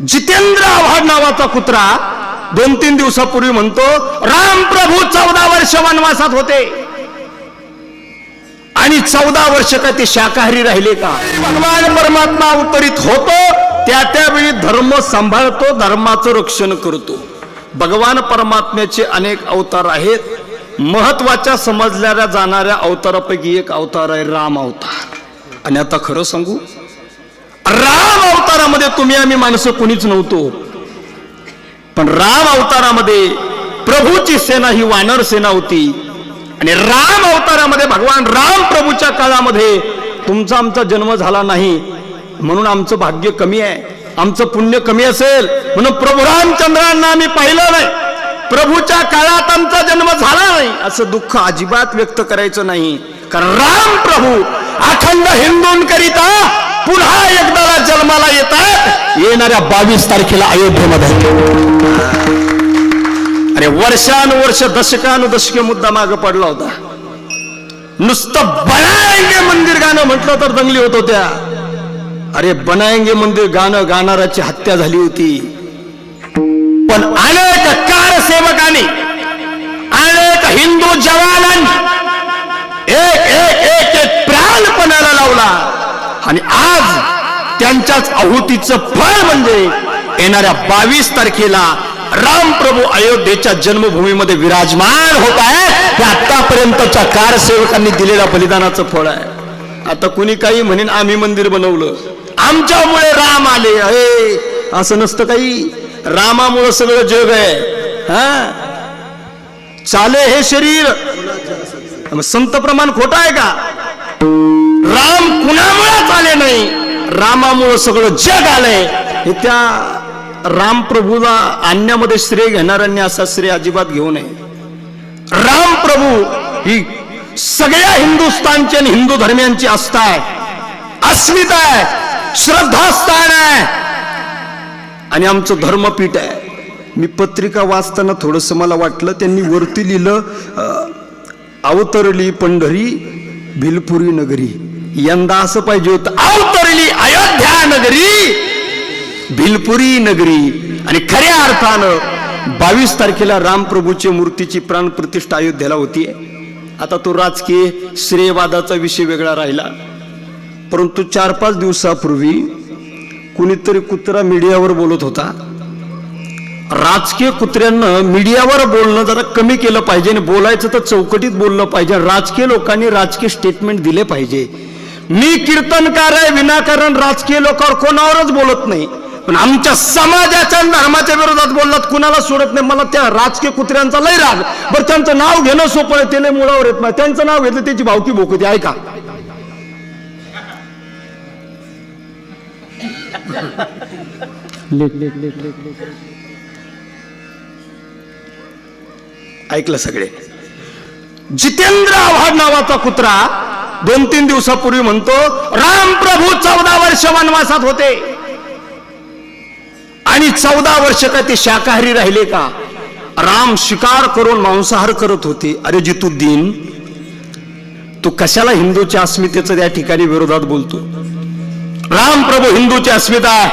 जितेंद्र आव्हाड नावाचा कुत्रा दोन तीन दिवसापूर्वी म्हणतो राम प्रभू चौदा वर्ष वनवासात होते. आणि चौदा वर्ष का ते शाकाहारी राहिले का? भगवान परमात्मा अवतरित होतो त्या त्यावेळी धर्म सांभाळतो धर्माचं रक्षण करतो. भगवान परमात्म्याचे अनेक अवतार आहेत. महत्त्वाच्या समजल्या जाणाऱ्या अवतारापैकी एक अवतार आहे राम अवतार. आणि आता खरं सांगू राम अवतारामध्ये तुम्ही आम्ही माणसं कुणीच नव्हतो. पण राम अवतारामध्ये प्रभूची सेना ही वानर सेना होती. आणि राम अवतारामध्ये भगवान राम प्रभूच्या काळामध्ये तुमचा आमचा जन्म झाला नाही. म्हणून आमचं भाग्य कमी आहे. आमचं पुण्य कमी असेल. म्हणून प्रभू रामचंद्रांना आम्ही पाहिलं नाही. प्रभूच्या काळात आमचा जन्म झाला नाही. असं दुःख अजिबात व्यक्त करायचं नाही. कारण राम प्रभू अखंड हिंदूंकरिता पुन्हा एकदा जन्माला येतात. येणाऱ्या बावीस तारखेला अयोध्येमध्ये. अरे वर्षानुवर्ष दशकानुदशके मुद्दा माग पडला होता. नुसतं बनायंगे मंदिर गाणं म्हटलं तर दंगली होत होत्या. अरे बनायंगे मंदिर गाणं गाणाराची हत्या झाली होती. पण अनेक कारसेवकांनी अनेक हिंदू जवानांनी एक एक एक एक प्राणपणाला लावला. आणि आज त्यांच्याच आहुतीचं फळ म्हणजे येणाऱ्या बावीस तारखेला रामप्रभू अयोध्येच्या जन्मभूमीमध्ये विराजमान होत आहे. हे आतापर्यंतच्या कारसेवकांनी दिलेल्या बलिदानाचं फळ आहे. आता कुणी काही म्हणेन आम्ही मंदिर बनवलं. आमच्यामुळे राम आले. अरे असं नसतं काही. रामामुळं सगळं जग आहे. हा? चाले हे शरीर. संत प्रमाण खोटं आहे का? राम कुणामुळेच आले नाही? रामामुळं सगळं जग आलंय. हे त्या राम प्रभूला आणण्यामध्ये श्रेय घेणाऱ्यांनी असा श्रेय अजिबात घेऊ नये. राम प्रभू ही सगळ्या हिंदुस्थानची आणि हिंदू धर्मियांची आस्था आहे. अस्मिता आहे. श्रद्धास्थान आहे. आणि आमचं धर्मपीठ आहे. मी पत्रिका वाचताना थोडस मला वाटलं त्यांनी वरती लिहिलं अवतरली पंढरी भिलपुरी नगरी. यंदा असं पाहिजे होतं. अवतरली अयोध्या नगरी भिलपुरी नगरी. आणि खऱ्या अर्थानं बावीस तारखेला रामप्रभूची मूर्तीची प्राण प्रतिष्ठा अयोध्येला होतीये आता तो राजकीय श्रेयवादाचा विषय वेगळा राहिला. परंतु चार पाच दिवसापूर्वी कुणीतरी कुत्रा मीडियावर बोलत होता. राजकीय कुत्र्यांना मीडियावर बोलणं जरा कमी केलं पाहिजे आणि बोलायचं तर चौकटीत बोललं पाहिजे. राजकीय लोकांनी राजकीय स्टेटमेंट दिले पाहिजे. मी कीर्तनकार आहे विनाकारण राजकीय लोकांवर कोणावरच बोलत नाही. पण आमच्या समाजाच्या धर्माच्या विरोधात बोललात कुणाला सोडत नाही. मला त्या राजकीय कुत्र्यांचा लय राग. बरं त्यांचं नाव घेणं सोपं आहे ते लय मुळावर येत नाही. त्यांचं नाव घेतलं त्याची भावकी भोकती ऐका. ऐकलं सगळे. जितेंद्र आव्हाड नावाचा कुत्रा दोन तीन दिवसापूर्वी म्हणतो राम प्रभू चौदा वर्ष वनवासात होते. आणि चौदा वर्ष का ते शाकाहारी राहिले का? राम शिकार करून मांसाहार करत होते. अरे जितुद्दीन तू कशाला हिंदूच्या अस्मितेचं त्या ठिकाणी विरोधात बोलतो? राम प्रभू हिंदूची अस्मिता आहे.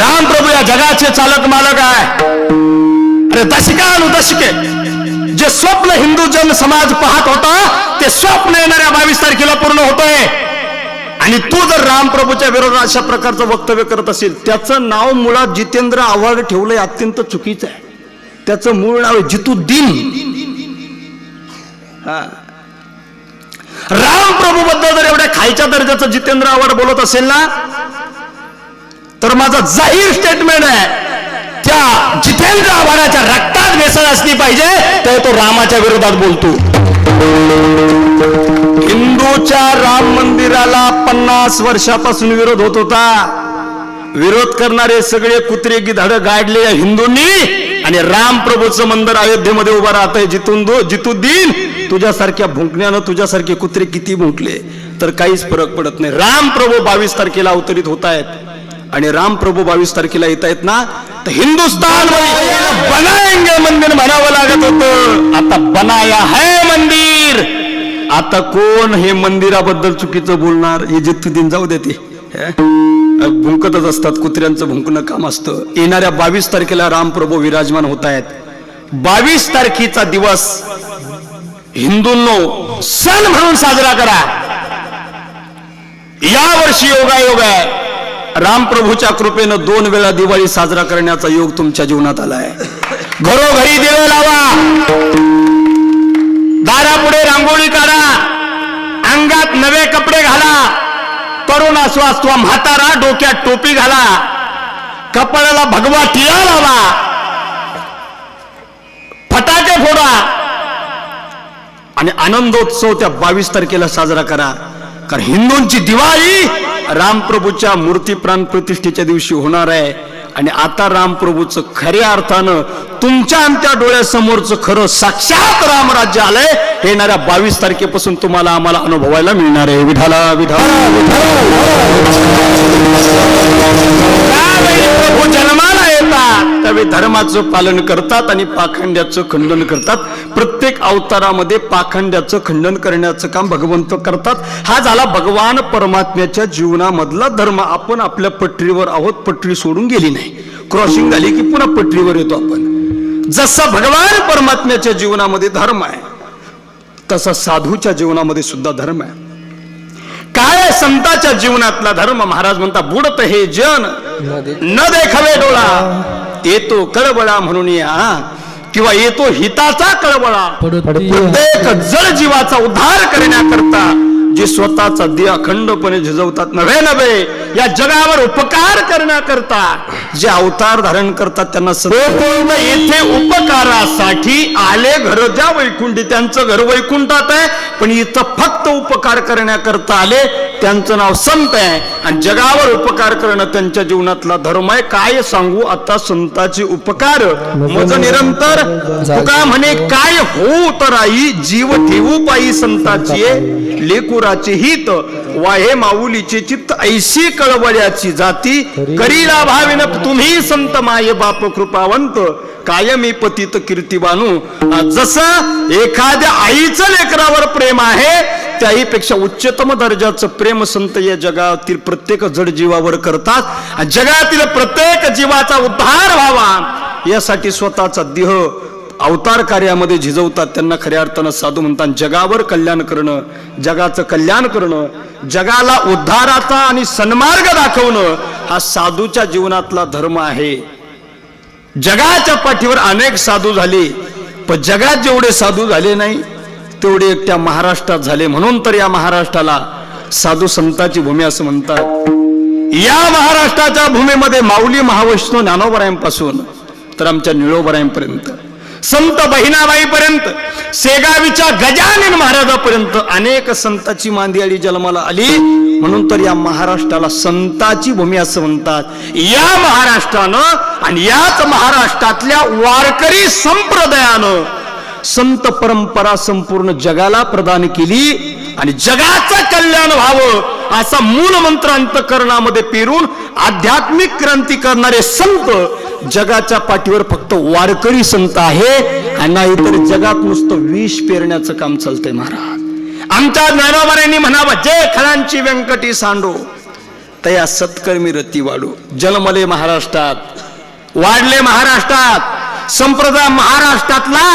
राम प्रभू या जगाचे चालक मालक आहे. अरे दशकानुदशके जे स्वप्न हिंदू जन समाज पाहत होता ते स्वप्न येणाऱ्या बावीस तारखेला पूर्ण होतंय. आणि तू जर रामप्रभूच्या विरोधात अशा प्रकारचं वक्तव्य करत असेल त्याचं नाव मुळात जितेंद्र आव्हाड ठेवलंय अत्यंत चुकीचं आहे. त्याचं मूळ नाव आहे जितुद्दीन हा. रामप्रभू बद्दल जर एवढ्या खायच्या दर्जाचं जितेंद्र आव्हाड बोलत असेल ना तर माझा जाहीर स्टेटमेंट आहे. त्या जितेंद्र आव्हाडाच्या रक्तात भेसळ असली पाहिजे तर तो रामाच्या विरोधात बोलतो. हिंदूच्या राम मंदिराला पन्नास वर्षापासून विरोध होत होता. विरोध करणारे सगळे कुत्रे गिधाड गाडले या हिंदूंनी आणि राम प्रभूचं मंदिर अयोध्येमध्ये उभं राहत आहे जितून जितुद्दीन तुझ्यासारख्या भुंकण्यानं तुझ्यासारखे कुत्रे किती भुंकले? तर काहीच फरक पडत नाही. राम प्रभू बावीस तारखेला अवतरित होत आहेत आणि राम प्रभू बावीस तारखेला येत आहेत ना? तर हिंदुस्तान बनाएंगे मंदिर म्हणावं लागत होतं. आता बनाया है मंदिर. आता कोण हे मंदिराबद्दल चुकीचं बोलणार? हे जितुद्दीन जाऊ देते भुंकतच असतात कुत्र्यांचं भुंकणं काम असतं. येणाऱ्या बावीस तारखेला रामप्रभू विराजमान होत आहेत. बावीस तारखेचा दिवस हिंदूंनो सण म्हणून साजरा करा. या वर्षी योगायोग आहे. रामप्रभूच्या कृपेनं दोन वेळा दिवाळी साजरा करण्याचा योग तुमच्या जीवनात आलाय घरोघरी दिवे लावा. दारापुढे रांगोळी काढा. अंगात नवे कपडे घाला. तरुण असो अथवा म्हातारा डोक्यात टोपी घाला. कपाळाला भगवा टिळा लावा. फटाके फोडा. आणि आनंदोत्सव त्या बावीस तारखेला साजरा करा. कारण हिंदूंची दिवाळी रामप्रभूच्या मूर्ती प्राण प्रतिष्ठेच्या दिवशी होणार आहे. आणि आता रामप्रभूचं खऱ्या अर्थानं तुमच्या आमच्या डोळ्यासमोरचं खरं साक्षात रामराज्य आलंय. येणाऱ्या बावीस तारखेपासून तुम्हाला आम्हाला अनुभवायला मिळणार आहे. विठाला विठाला प्रभू जन्माला त्यावेळी धर्माचं पालन करतात आणि पाखंड्याचं खंडन करतात. प्रत्येक अवतारामध्ये पाखंड्याचं खंडन करण्याचं काम भगवंत करतात. हा झाला भगवान परमात्म्याच्या जीवनामधला धर्म. आपण आपल्या पटरीवर आहोत पटरी सोडून गेली नाही. क्रॉसिंग झाली की पुन्हा पटरीवर येतो आपण. जसा भगवान परमात्म्याच्या जीवनामध्ये धर्म आहे तसा साधूच्या जीवनामध्ये सुद्धा धर्म आहे. काय संताच्या जीवनातला धर्म? महाराज म्हणता बुडत हे जन न देखावे डोळा. येतो कळबळा म्हणून या. किंवा येतो हिताचा कळबळा. प्रत्येक जळ जीवाचा उद्धार करण्याकरता जे स्वतःचा दिया अखंडपणे झिजवतात नव्हे नव्हे या जगावर उपकार करण्याकरता जे अवतार धारण करतात त्यांना सर्व येथे उपकारासाठी आले घर ज्या वैकुंठी त्यांचं घर वैकुंठात आहे पण इथं फक्त उपकार करण्याकरता आले त्यांचं नाव संत आहे. आणि जगावर उपकार करणं त्यांच्या जीवनातला धर्म आहे. काय सांगू? आता संताचे उपकार. मज निरंतर तुका म्हणे? काय हो तर आई जीव ठेवू पायी संताची लेकुराचे हित. वाहे माऊलीचे चित्त. ऐशी कळवळ्याची जाती. करीला भाविन तुम्ही संत माये बाप कृपावंत. कायमी पतित कीर्तिवानू. जसं एखाद्या आईचं लेकरावर प्रेम आहे त्याहीपेक्षा उच्चतम दर्जाचं प्रेम संत या जगातील प्रत्येक जड जीवावर करतात. आणि जगातील प्रत्येक जीवाचा उद्धार व्हावा. यासाठी स्वतःचा देह अवतार कार्यामध्ये झिजवतात. त्यांना खऱ्या अर्थानं साधू म्हणतात जगावर कल्याण करणं जगाचं कल्याण करणं जगाला उद्धाराचा आणि सन्मार्ग दाखवणं हा साधूच्या जीवनातला धर्म आहे. जगाच्या पाठीवर अनेक साधू झाले पण जगात जेवढे साधू झाले नाही तेवढे एकट्या महाराष्ट्रात झाले म्हणून तर या महाराष्ट्राला साधू संताची भूमी असं म्हणतात. या महाराष्ट्राच्या भूमीमध्ये माऊली महावैष्णव ज्ञानोबरायांपासून तर आमच्या निळोबरायांपर्यंत संत बहिणाबाईपर्यंत सेगावीच्या गजानन महाराजापर्यंत अनेक संताची मांदियाळी जन्माला आली. म्हणून तर या महाराष्ट्राला संताची भूमी असं म्हणतात. या महाराष्ट्रानं आणि याच महाराष्ट्रातल्या वारकरी संप्रदायानं संत परंपरा संपूर्ण जगाला प्रदान केली आणि जगाचं कल्याण व्हावं असा मूल मंत्र अंतकरणामध्ये पेरून आध्यात्मिक क्रांती करणारे संत जगाच्या पाठीवर फक्त वारकरी संत आहे. आणि नाहीतर जगात नुसतं विष पेरण्याचं काम चालतंय महाराज. आमच्या ज्ञानोबाऱ्यांनी म्हणावा जे खळांची व्यंकटी सांडो तया सत्कर्मी रती वाढू. जन्मले महाराष्ट्रात वाढले महाराष्ट्रात संप्रदाय महाराष्ट्रातला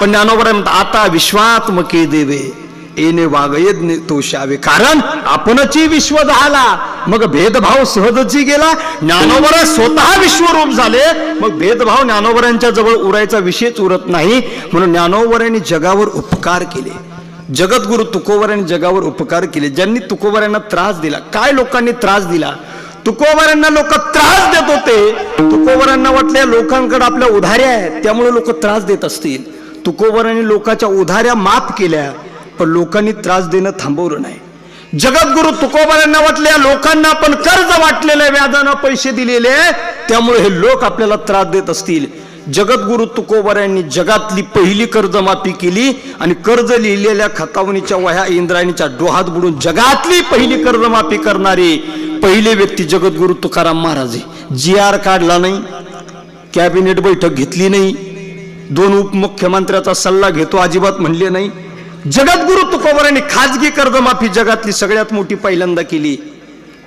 पण ज्ञानोबरा म्हणतात आता विश्वात्मके देवे. येणे वागयज्ञ तोषावे कारण आपणची विश्व झाला. मग भेदभाव सहजची गेला. ज्ञानोबरा स्वतः विश्वरूप झाले. मग भेदभाव ज्ञानोबरांच्या जवळ उरायचा विषयच उरत नाही. म्हणून ज्ञानोबरांनी जगावर उपकार केले. जगद्गुरु तुकोबरांनी जगावर उपकार केले. ज्यांनी तुकोबऱ्यांना त्रास दिला. काय लोकांनी त्रास दिला? तुकोबऱ्यांना लोक त्रास देत होते. तुकोबरांना वाटल्या लोकांकडे आपल्या उधाऱ्या आहेत. त्यामुळे लोक त्रास देत असतील. तुकोबरांनी लोकांच्या उधाऱ्या माफ केल्या पण लोकांनी त्रास देणं थांबवलं नाही. जगद्गुरु तुकोबरांना वाटल्या लोकांना आपण कर्ज वाटलेलं व्याजानं पैसे दिलेले त्यामुळे हे लोक आपल्याला त्रास देत असतील. जगद्गुरु तुकोबऱ्यांनी जगातली पहिली कर्जमाफी केली आणि कर्ज लिहिलेल्या खतावणीच्या वह्या इंद्रायणीच्या डोहात बुडून जगातली पहिली कर्जमाफी करणारी पहिले व्यक्ती जगद्गुरु तुकाराम महाराज जी आर काढला नाही. कॅबिनेट बैठक घेतली नाही. दोन उपमुख्यमंत्र्याचा सल्ला घेतो अजिबात म्हणले नाही. जगद्गुरु तुकोबरांनी खाजगी कर्जमाफी जगातली सगळ्यात मोठी पहिल्यांदा केली.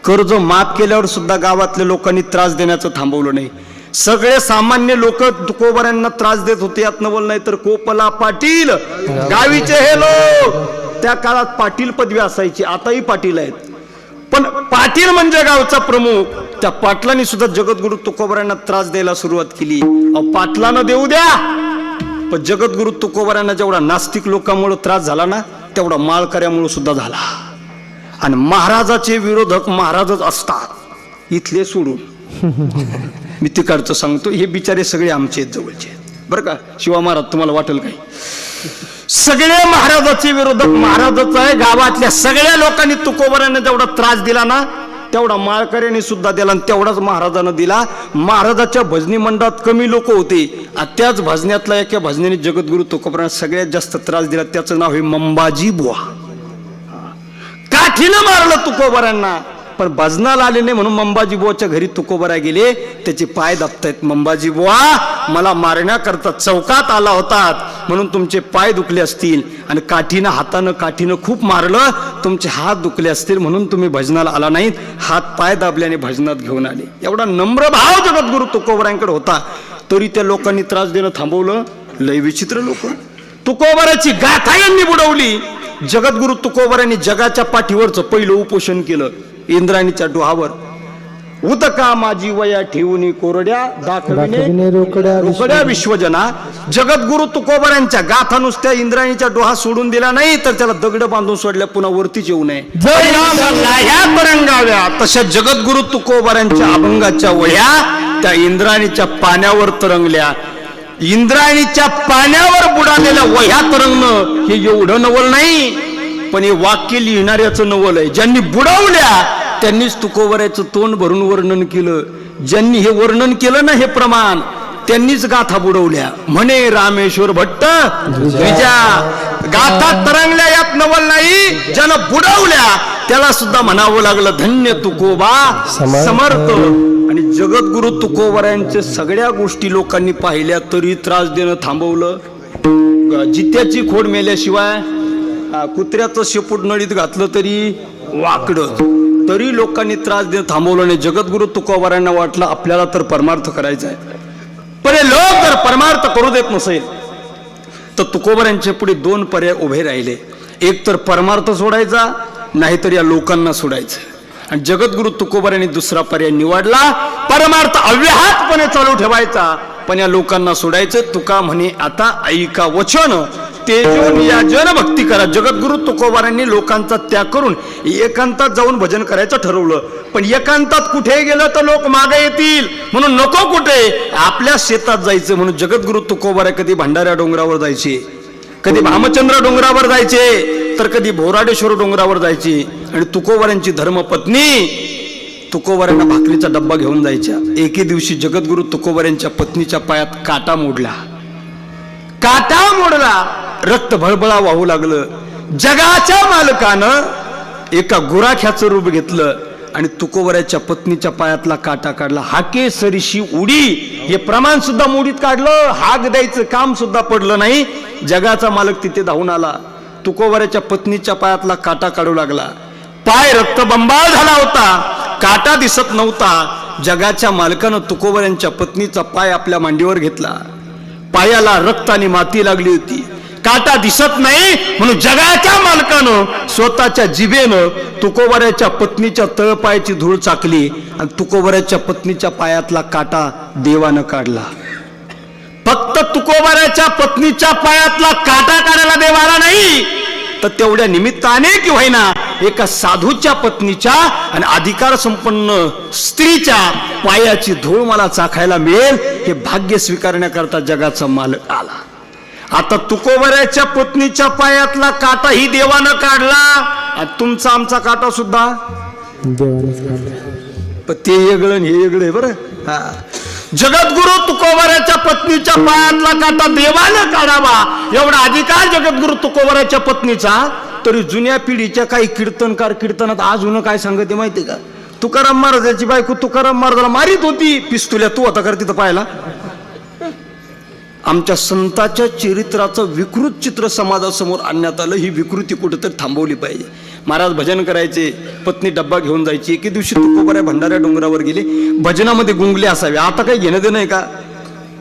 कर्ज माफ केल्यावर सुद्धा गावातल्या लोकांनी त्रास देण्याचं थांबवलं नाही. सगळे सामान्य लोक तुकोबाऱ्यांना त्रास देत होते यात बोल नाही तर कोपला पाटील गावीचे हे लोक. त्या काळात पाटील पदवी असायची आताही पाटील आहेत. पण पाटील म्हणजे गावचा प्रमुख. त्या पाटलांनी सुद्धा जगद्गुरु तुकोबाऱ्यांना त्रास द्यायला सुरुवात केली. अहो पाटलानं देऊ द्या. पण जगद्गुरु तुकोबाऱ्यांना जेवढा नास्तिक लोकांमुळे त्रास झाला ना तेवढा माळकऱ्यामुळे सुद्धा झाला. आणि महाराजाचे विरोधक महाराजच असतात. इथले सोडून. मी तिकडचं सांगतो हे बिचारे सगळे आमचे जवळचे आहेत. बरं का? शिवा महाराज तुम्हाला वाटेल काही सगळे महाराजाचे विरोधक महाराजाच आहे. गावातल्या सगळ्या लोकांनी तुकोबऱ्याने जेवढा त्रास दिला ना तेवढा माळकऱ्याने सुद्धा दिला आणि तेवढाच महाराजानं दिला. महाराजाच्या भजनी मंडळात कमी लोक होते. आणि त्याच भजन्यातल्या एका भजनेने जगद्गुरु तुकोबरांना सगळ्यात जास्त त्रास दिला. त्याचं नाव आहे मंबाजी बुवा. काठीनं मारलं तुकोबरांना पण भजनाला आले नाही म्हणून मंबाजी बुवाच्या घरी तुकोबरा गेले. त्याचे पाय दाबतायत. मंबाजी बुवा मला मारण्याकरता चौकात आला होतात. म्हणून तुमचे पाय दुखले असतील. आणि काठीनं हातानं काठीनं खूप मारलं. तुमचे हात दुखले असतील म्हणून तुम्ही भजनाला आला नाहीत. हात पाय दाबल्याने भजनात घेऊन आले. एवढा नम्र भाव जगद्गुरु तुकोबरांकडे होता. तरी त्या लोकांनी त्रास देणं थांबवलं. लय विचित्र लोक. तुकोबराची गाथा यांनी बुडवली. जगद्गुरु तुकोबरांनी जगाच्या पाठीवरचं पहिलं उपोषण केलं. इंद्राणीच्या डोहावर उदका माझी वया ठेवून कोरड्या दाखविणे रोकड्या विश्वजना जगद्गुरु तुकोबरांच्या गाथा नुसत्या इंद्राणीच्या डोहा सोडून दिला नाही तर त्याला दगड बांधून सोडल्या पुन्हा वरतीच येऊ नये. तरंगाव्या तशा जगद्गुरु तुकोबारांच्या अभंगाच्या वह्या त्या इंद्राणीच्या पाण्यावर तरंगल्या. इंद्राणीच्या पाण्यावर बुडालेल्या वह्या तरंगणं हे एवढं नवल नाही. पण हे वाक्य लिहिणाऱ्याचं नवल आहे. ज्यांनी बुडवल्या त्यांनीच तुकोबऱ्याचं तोंड भरून वर्णन केलं. ज्यांनी हे वर्णन केलं ना हे प्रमाण त्यांनीच गाथा बुडवल्या. म्हणे रामेश्वर भट्ट विजा. गाथा तरंगल्या यात नवल नाही. ज्यानं बुडवल्या त्याला सुद्धा म्हणावं लागलं धन्य तुकोबा समर्थ. आणि जगद्गुरु तुकोबऱ्यांच्या सगळ्या गोष्टी लोकांनी पाहिल्या तरी त्रास देणं थांबवलं. जित्याची खोड मेल्याशिवाय कुत्र्याचं शेपूट नळीत घातलं तरी वाकडं. तरी लोकांनी त्रास देणं थांबवलं नाही जगद्गुरु तुकोबारांना वाटलं आपल्याला तर परमार्थ करायचा आहे. पण हे लोक जर परमार्थ करू देत नसेल तर तुकोबारांच्या पुढे दोन पर्याय उभे राहिले. एक तर परमार्थ सोडायचा नाहीतर या लोकांना सोडायचं. आणि जगद्गुरु तुकोबारांनी दुसरा पर्याय निवडला परमार्थ अव्याहतपणे चालू ठेवायचा. पण या लोकांना सोडायचं तुका म्हणे आता ऐका वचन. तेजो नियाजन भक्ती करा. जगद्गुरु तुकोबारांनी लोकांचा त्याग करून एकांतात जाऊन भजन करायचं ठरवलं. पण एकांतात कुठे गेलं तर लोक मागे येतील. म्हणून नको कुठे. आपल्या शेतात जायचं. म्हणून जगद्गुरु तुकोबार कधी भंडाऱ्या डोंगरावर जायचे. कधी भामचंद्र डोंगरावर जायचे. तर कधी भोराडेश्वर डोंगरावर जायचे. आणि तुकोबारांची धर्मपत्नी तुकोबारांना भाकरीचा डब्बा घेऊन जायच्या. एके दिवशी जगद्गुरु तुकोबारांच्या पत्नीच्या पायात काटा मोडला. काटा मोडला रक्त भळबळा वाहू लागलं. जगाच्या मालकानं एका गुराख्याचं रूप घेतलं आणि तुकोबऱ्याच्या पत्नीच्या पायातला काटा काढला. हाके सरीशी उडी हे प्रमाण सुद्धा मोडीत काढलं. हाक द्यायचं काम सुद्धा पडलं नाही. जगाचा मालक तिथे धावून आला. तुकोबऱ्याच्या पत्नीच्या पायातला काटा काढू लागला. पाय रक्तबंबाळ झाला होता. काटा दिसत नव्हता. जगाच्या मालकानं तुकोबऱ्यांच्या पत्नीचा पाय आपल्या मांडीवर घेतला. पायाला रक्त आणि माती लागली होती. काटा दिसत नाही म्हणून जगाच्या मालकानं स्वतःच्या जिभेनं तुकोबऱ्याच्या पत्नीच्या तळपायाची धूळ चाकली आणि तुकोबऱ्याच्या पत्नीच्या पायातला काटा देवानं काढला. फक्त तुकोबऱ्याच्या पत्नीच्या पायातला काटा काढायला देवाला नाही तर तेवढ्या निमित्ताने की होईना एका साधूच्या पत्नीच्या आणि अधिकार संपन्न स्त्रीच्या पायाची धूळ मला चाखायला मिळेल हे भाग्य स्वीकारण्याकरता जगाचा मालक आला. आता तुकोबऱ्याच्या पत्नीच्या पायातला काटा ही देवानं काढला. तुमचा आमचा काटा सुद्धा? पण ते वेगळं हे वेगळं आहे बरं. हा. जगद्गुरु तुकोबऱ्याच्या पत्नीच्या पायातला काटा देवानं काढावा एवढा अधिकार जगद्गुरु तुकोबऱ्याच्या पत्नीचा? तरी जुन्या पिढीच्या काही कीर्तनकार कीर्तनात अजून काय सांगते माहिती का? तुकाराम महाराजाची बायको तुकाराम महाराजाला मारित होती पिस्तुल्या. तू आता कर तिथं पाहिला आमच्या संताच्या चरित्राचं विकृत चित्र समाजासमोर आणण्यात आलं. ही विकृती कुठेतरी थांबवली पाहिजे. महाराज भजन करायचे पत्नी डब्बा घेऊन जायची. एके दिवशी तुकोबऱ्या भंडाऱ्या डोंगरावर गेले. भजनामध्ये गुंगले असावे. आता काही घेणं देणं आहे का?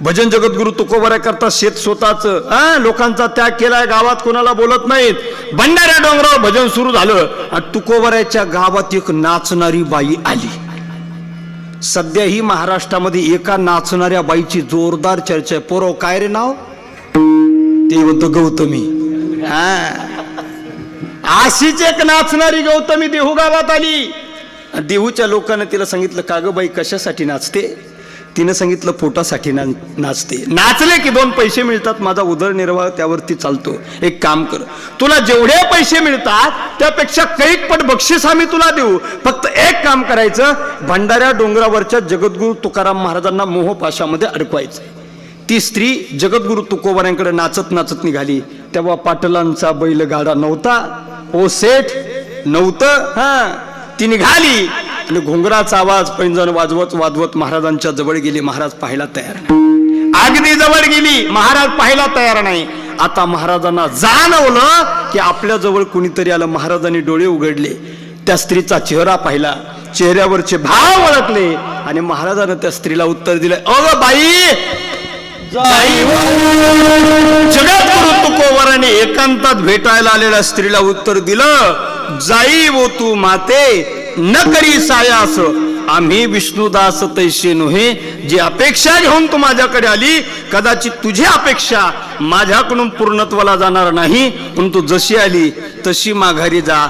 भजन जगद्गुरु तुकोबऱ्या करता शेत स्वतःच हा लोकांचा त्याग केलाय गावात कोणाला बोलत नाहीत. भंडाऱ्या डोंगरावर भजन सुरू झालं आणि तुकोबऱ्याच्या गावात एक नाचणारी बाई आली. सध्या ही महाराष्ट्रामध्ये एका नाचणाऱ्या बाईची जोरदार चर्चा आहे. पोरव काय रे नाव? ते म्हणतो गौतमी. हा. अशीच एक नाचणारी गौतमी देहू गावात आली. देहूच्या लोकांना तिला सांगितलं का ग बाई कशासाठी नाचते? तिनं सांगितलं पोटासाठी ना नाचते. नाचले की दोन पैसे मिळतात माझा उदरनिर्वाह त्यावरती चालतो. एक काम कर तुला जेवढे पैसे मिळतात त्यापेक्षा कैक पट बक्षीस आम्ही तुला देऊ. फक्त एक काम करायचं भंडाऱ्या डोंगरावरच्या जगद्गुरु तुकाराम महाराजांना मोहपाशामध्ये अडकवायचं ती स्त्री जगद्गुरु तुकोबाऱ्यांकडे नाचत नाचत निघाली. तेव्हा पाटलांचा बैलगाडा नव्हता ओ सेठ नव्हतं हा ती निघाली. आणि घोंगराचा आवाज पैंजण वाजवत वाजवत महाराजांच्या जवळ गेली महाराज पाहायला तयार अगदी जवळ गेली महाराज पाहायला तयार नाही. आता महाराजांना जाणवलं की आपल्या जवळ कुणीतरी आलं महाराजांनी डोळे उघडले. त्या स्त्रीचा चेहरा पाहिला चेहऱ्यावरचे भाव ओळखले आणि महाराजानं त्या स्त्रीला उत्तर दिलं अग बाई हो. जगत तुकोबराने एकांतात भेटायला आलेल्या स्त्रीला उत्तर दिलं जाई वो तू माते न करी सायास आम्ही विष्णुदास तैसे नव्हे जी अपेक्षा घेऊन तू माझ्याकडे आली कदाचित तुझी अपेक्षा माझ्याकडून पूर्णत्वाला जाणार नाही पण तू जशी आली तशी माघारी जा.